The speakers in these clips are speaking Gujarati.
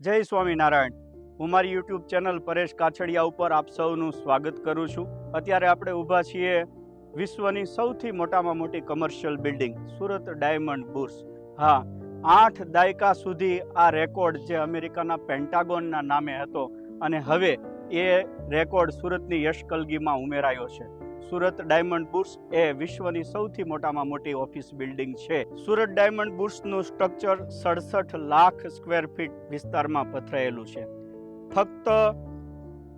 જય સ્વામિનારાયણ. હું મારી યુટ્યુબ ચેનલ પરેશ કાછડિયા ઉપર આપ સૌનું સ્વાગત કરું છું. અત્યારે આપણે ઊભા છીએ વિશ્વની સૌથી મોટામાં મોટી commercial building Surat diamond bourse. હા, આઠ દાયકા સુધી આ રેકોર્ડ જે અમેરિકાના પેન્ટાગોનના નામે હતો અને હવે એ રેકોર્ડ સુરતની યશકલગીમાં ઉમેરાયો છે. સુરત ડાયમંડ બુર્સ એ વિશ્વની સૌથી મોટામાં મોટી ઓફિસ બિલ્ડિંગ છે. સુરત ડાયમંડ બુર્સનું સ્ટ્રક્ચર સડસઠ લાખ સ્ક્વેર ફીટ વિસ્તારમાં પથરાયેલું છે. ફક્ત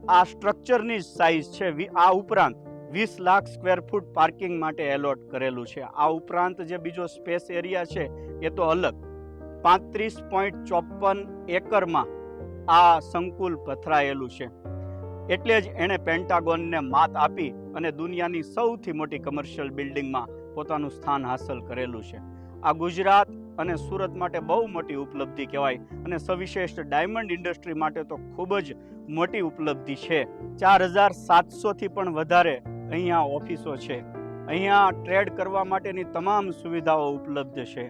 આ સ્ટ્રક્ચરની સાઇઝ છે. આ ઉપરાંત વીસ લાખ સ્ક્વેર ફૂટ પાર્કિંગ માટે એલોટ કરેલું છે. આ ઉપરાંત જે બીજો સ્પેસ એરિયા છે, એ તો અલગ. પાંત્રીસ પોઈન્ટ ચોપન એકરમાં આ સંકુલ પથરાયેલું છે. એટલે જ એણે પેન્ટાગોનને માત આપી અને દુનિયાની સૌથી મોટી કમર્શિયલ બિલ્ડિંગમાં પોતાનું સ્થાન હાંસલ કરેલું છે. આ ગુજરાત અને સુરત માટે બહુ મોટી ઉપલબ્ધિ કહેવાય અને સવિશેષ ડાયમંડ ઇન્ડસ્ટ્રી માટે તો ખૂબ જ મોટી ઉપલબ્ધિ છે. ચાર હજાર સાતસોથી પણ વધારે અહીંયા ઓફિસો છે. અહીંયા ટ્રેડ કરવા માટેની તમામ સુવિધાઓ ઉપલબ્ધ છે.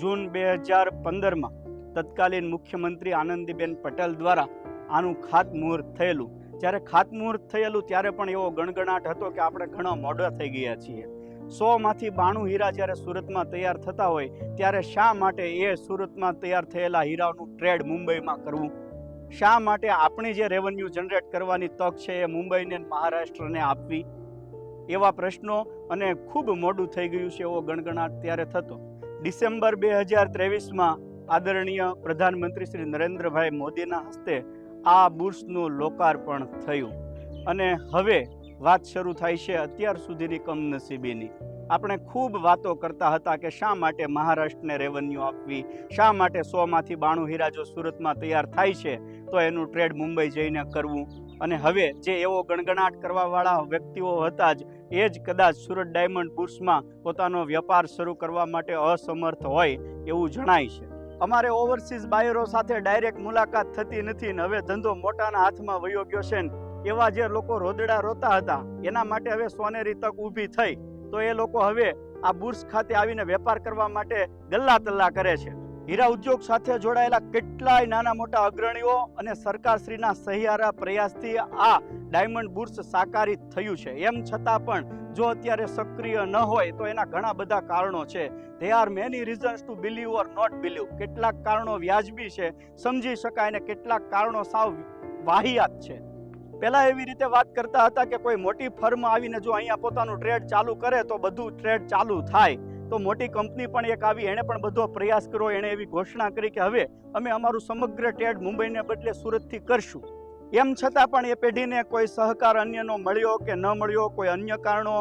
જૂન બે હજાર પંદરમાં તત્કાલીન મુખ્યમંત્રી આનંદીબેન પટેલ દ્વારા આનું ખાતમુહૂર્ત થયેલું. જ્યારે ખાતમુહૂર્ત થયેલું, ત્યારે પણ એવો ગણગણાટ હતો કે આપણે ઘણા મોડા થઈ ગયા છીએ. સોમાંથી બાણું હીરા જ્યારે સુરતમાં તૈયાર થતા હોય, ત્યારે શા માટે એ સુરતમાં તૈયાર થયેલા હીરાનું ટ્રેડ મુંબઈમાં કરવું? શા માટે આપણી જે રેવન્યુ જનરેટ કરવાની તક છે એ મુંબઈને મહારાષ્ટ્રને આપવી? એવા પ્રશ્નો અને ખૂબ મોડું થઈ ગયું છે એવો ગણગણાટ ત્યારે થતો. ડિસેમ્બર બે હજાર ત્રેવીસમાં આદરણીય પ્રધાનમંત્રી શ્રી નરેન્દ્રભાઈ મોદીના હસ્તે આ બુર્સનું લોકાર્પણ થયું. અને હવે વાત શરૂ થાય છે અત્યાર સુધીની કમનસીબીની. આપણે ખૂબ વાતો કરતા હતા કે શા માટે મહારાષ્ટ્રને રેવન્યુ આપવી, શા માટે સોમાંથી બાણું હીરા જો સુરતમાં તૈયાર થાય છે, તો એનું ટ્રેડ મુંબઈ જઈને કરવું. અને હવે જે એવો ગણગણાટ કરવાવાળા વ્યક્તિઓ હતા જ, એ જ કદાચ સુરત ડાયમંડ બુર્સમાં પોતાનો વ્યાપાર શરૂ કરવા માટે અસમર્થ હોય એવું જણાય છે. અમારે ઓવરસીઝ બાયરો સાથે ડાયરેક્ટ મુલાકાત થતી નથી ને હવે ધંધો મોટાના હાથમાં વયો ગયો છે ને એવા જે લોકો રોદડા રોતા હતા, એના માટે હવે સોનેરી તક ઊભી થઈ. તો એ લોકો હવે આ બુર્સ ખાતે આવીને વેપાર કરવા માટે ગલ્લા તલ્લા કરે છે. હીરા ઉદ્યોગ સાથે જોડાયેલા કેટલાય નાના મોટા અગ્રણીઓ અને સરકારશ્રીના સહિયારા પ્રયાસથી આ ડાયમંડ બુર્સ સાકારિત થયું છે. એમ છતાં પણ જો અત્યારે સક્રિય ન હોય તો એના ઘણા બધા કારણો છે. They are many reasons to believe or not believe કેટલાક કારણો વ્યાજબી છે. સમજી શકાય ને કેટલાક કારણો સાવ વાહિયાત છે. પહેલાં એવી રીતે વાત કરતા હતા કે કોઈ મોટી ફર્મ આવીને જો અહીંયા પોતાનું ટ્રેડ ચાલુ કરે તો બધું ટ્રેડ ચાલુ થાય. તો મોટી કંપની પણ એક આવી, એણે પણ બધો પ્રયાસ કર્યો, એણે એવી ઘોષણા કરી કે હવે અમે અમારું સમગ્ર ટ્રેડ મુંબઈને બદલે સુરતથી કરશું. એમ છતાં પણ એ પેઢીને કોઈ સહકાર અન્યનો મળ્યો કે ન મળ્યો, કોઈ અન્ય કારણો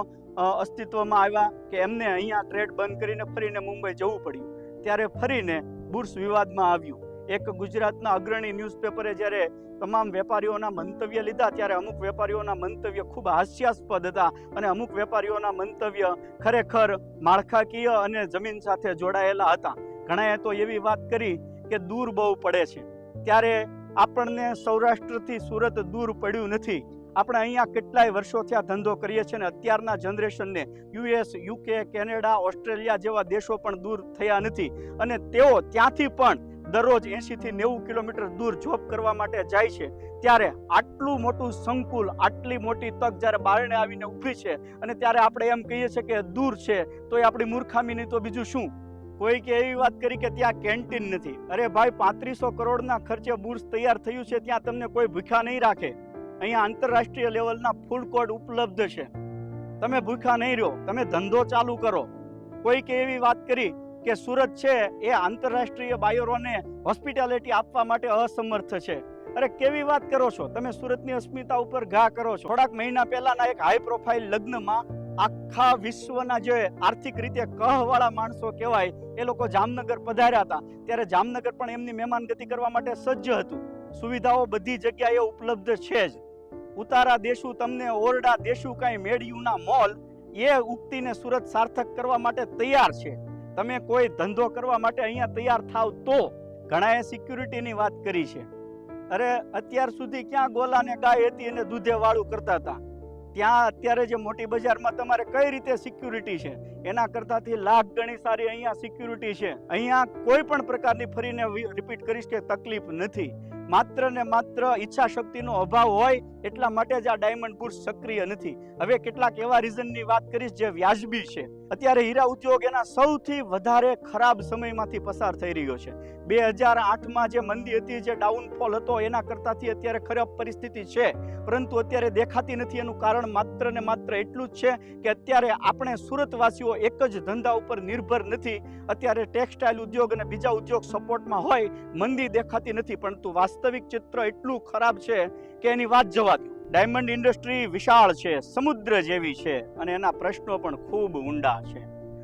અસ્તિત્વમાં આવ્યા કે એમને અહીંયા ટ્રેડ બંધ કરીને ફરીને મુંબઈ જવું પડ્યું. ત્યારે ફરીને બુર્સ વિવાદમાં આવ્યું. એક ગુજરાતના અગ્રણી ન્યૂઝપેપરે જ્યારે તમામ વેપારીઓના મંતવ્ય લીધા, ત્યારે અમુક વેપારીઓના મંતવ્ય ખૂબ હાસ્યાસ્પદ હતા અને અમુક વેપારીઓના મંતવ્ય ખરેખર માળખાકીય અને જમીન સાથે જોડાયેલા હતા. ઘણાએ તો એવી વાત કરી કે દૂર બહુ પડે છે. ત્યારે આપણને સૌરાષ્ટ્રથી સુરત દૂર પડ્યું નથી. આપણે અહીંયા કેટલાય વર્ષોથી આ ધંધો કરીએ છીએ અને અત્યારના જનરેશનને યુએસ, યુકે, કેનેડા, ઓસ્ટ્રેલિયા જેવા દેશો પણ દૂર થયા નથી. અને તેઓ ત્યાંથી પણ દરરોજ એંશીથી નેવું કિલોમીટર દૂર જોબ કરવા માટે જાય છે. ત્યારે આટલું મોટું સંકુલ, આટલી મોટી તક જ્યારે બારણે આવીને ઊભી છે અને ત્યારે આપણે એમ કહીએ છીએ કે દૂર છે, તો એ આપણી મૂર્ખામીની તો બીજું શું? કોઈ કે એવી વાત કરી કે ત્યાં કેન્ટીન નથી. અરે ભાઈ, પાંત્રીસો કરોડના ખર્ચે બુર્સ તૈયાર થયું છે, ત્યાં તમને કોઈ ભૂખ્યા નહીં રાખે. અહીંયા આંતરરાષ્ટ્રીય લેવલના ફૂડ કોર્ટ ઉપલબ્ધ છે. તમે ભૂખ્યા નહીં રહો તમે ધંધો ચાલુ કરો. કોઈ કે એવી વાત કરી કે સુરત છે, એ આંતરરાષ્ટ્રીય બાયરોને હોસ્પિટાલિટી આપવા માટે અસમર્થ છે. અરે કેવી વાત કરો છો? તમે સુરતની અસ્મિતા ઉપર ઘા કરો છો. થોડાક મહિના પહેલાના એક હાઈ પ્રોફાઇલ લગ્નમાં આખા વિશ્વના જે આર્થિક રીતે કહવાળા માણસો કહેવાય, એ લોકો જામનગર પધાર્યા હતા. ત્યારે જામનગર પણ એમની મહેમાનગતિ કરવા માટે સજ્જ હતું. સુવિધાઓ બધી જગ્યાએ ઉપલબ્ધ છે જ. ઉતારા દેશું તમને, ઓરડા દેશું કાંઈ મેળ્યુંના મોલ, એ ઉક્તિને સુરત સાર્થક કરવા માટે તૈયાર છે. તમે કોઈ ધંધો કરવા માટે અહીંયા તૈયાર થાવ તો ઘણાએ સિક્યુરિટીની વાત કરી છે. અરે, અત્યાર સુધી ક્યાં ગોલાને ગાય હતી અને દૂધે વાળું કરતા હતા? ત્યાં અત્યારે જે મોટી બજારમાં તમારે કઈ રીતે સિક્યુરિટી છે? એના કરતાંથી લાખ ગણી સારી અહીંયા સિક્યુરિટી છે. અહીંયા કોઈ પણ પ્રકારની ફરીને રિપીટ કરીશ કે તકલીફ નથી. માત્ર ને માત્ર ઈચ્છા શક્તિનો અભાવ હોય એટલા માટે જ આ ડાયમંડ પુરુષ સક્રિય નથી. હવે કેટલાક એવા રીઝનની વાત કરીશ જે વ્યાજબી છે. અત્યારે હીરા ઉદ્યોગ એના સૌથી વધારે ખરાબ સમયમાંથી પસાર થઈ રહ્યો છે. બે હજાર આઠમાં જે મંદી હતી, જે ડાઉનફોલ હતો, એના કરતાંથી અત્યારે ખરાબ પરિસ્થિતિ છે. પરંતુ અત્યારે દેખાતી નથી એનું કારણ માત્ર ને માત્ર એટલું જ છે કે અત્યારે આપણે સુરતવાસીઓ એક જ ધંધા ઉપર નિર્ભર નથી. અત્યારે ટેક્સટાઇલ ઉદ્યોગ અને બીજા ઉદ્યોગ સપોર્ટમાં હોય, મંદી દેખાતી નથી, પરંતુ વાસ્તવિક ચિત્ર એટલું ખરાબ છે કે એની વાત જવા દો. ડાયમંડ ઇન્ડસ્ટ્રી વિશાળ છે, સમુદ્ર જેવી છે અને એના પ્રશ્નો પણ ખૂબ ઊંડા છે.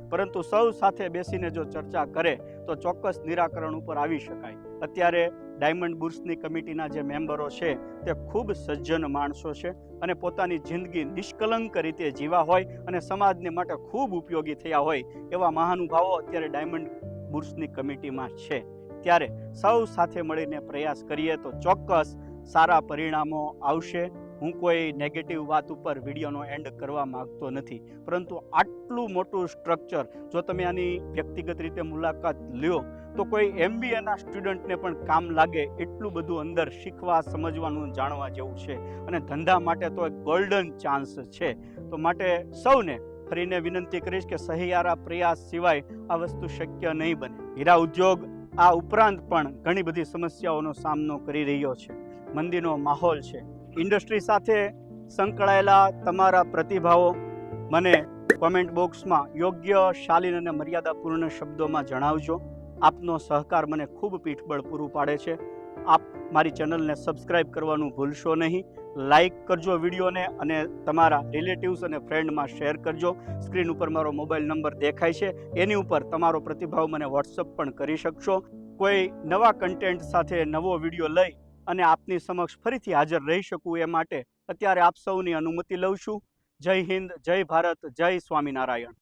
પરંતુ સૌ સાથે બેસીને જો ચર્ચા કરે, તો ચોક્કસ નિરાકરણ ઉપર આવી શકાય. અત્યારે ડાયમંડ બુર્સની કમિટીના જે મેમ્બરો છે, તે ખૂબ સજ્જન માણસો છે અને પોતાની જિંદગી નિષ્કલંક રીતે જીવા હોય અને સમાજને માટે ખૂબ ઉપયોગી થયા હોય, એવા મહાનુભાવો અત્યારે ડાયમંડ બુર્સની કમિટીમાં છે. ત્યારે સૌ સાથે મળીને પ્રયાસ કરીએ તો ચોક્કસ સારા પરિણામો આવશે. હું કોઈ નેગેટિવ વાત ઉપર વિડીયોનો એન્ડ કરવા માંગતો નથી. પરંતુ આટલું મોટું સ્ટ્રક્ચર જો તમે આની વ્યક્તિગત રીતે મુલાકાત લ્યો, તો કોઈ એમબીએના સ્ટુડન્ટને પણ કામ લાગે એટલું બધું અંદર શીખવા, સમજવાનું, જાણવા જેવું છે. અને ધંધા માટે તો એક ગોલ્ડન ચાન્સ છે. તો માટે સૌને ફરીને વિનંતી કરીશ કે સહિયારા પ્રયાસ સિવાય આ વસ્તુ શક્ય નહીં બને. હીરા ઉદ્યોગ આ ઉપરાંત પણ ઘણી બધી સમસ્યાઓનો સામનો કરી રહ્યો છે. મંદીનો માહોલ છે. ઇન્ડસ્ટ્રી સાથે સંકળાયેલા તમારા પ્રતિભાવો મને કોમેન્ટ બોક્સમાં યોગ્ય, શાલીન અને મર્યાદાપૂર્ણ શબ્દોમાં જણાવજો. આપનો સહકાર મને ખૂબ પીઠબળ પૂરું પાડે છે. આપ મારી ચેનલને સબસ્ક્રાઇબ કરવાનું ભૂલશો નહીં. લાઇક કરજો વિડીયોને અને તમારા રિલેટિવ્સ અને ફ્રેન્ડમાં શેર કરજો. સ્ક્રીન ઉપર મારો મોબાઈલ નંબર દેખાય છે. એની ઉપર તમારો પ્રતિભાવ મને વોટ્સઅપ પણ કરી શકશો. કોઈ નવા કન્ટેન્ટ સાથે નવો વીડિયો લઈ અને આપની સમક્ષ ફરીથી હાજર રહી શકું એ માટે અત્યારે આપ સૌની અનુમતિ લઉં છું. જય હિન્દ, જય ભારત, જય સ્વામિનારાયણ.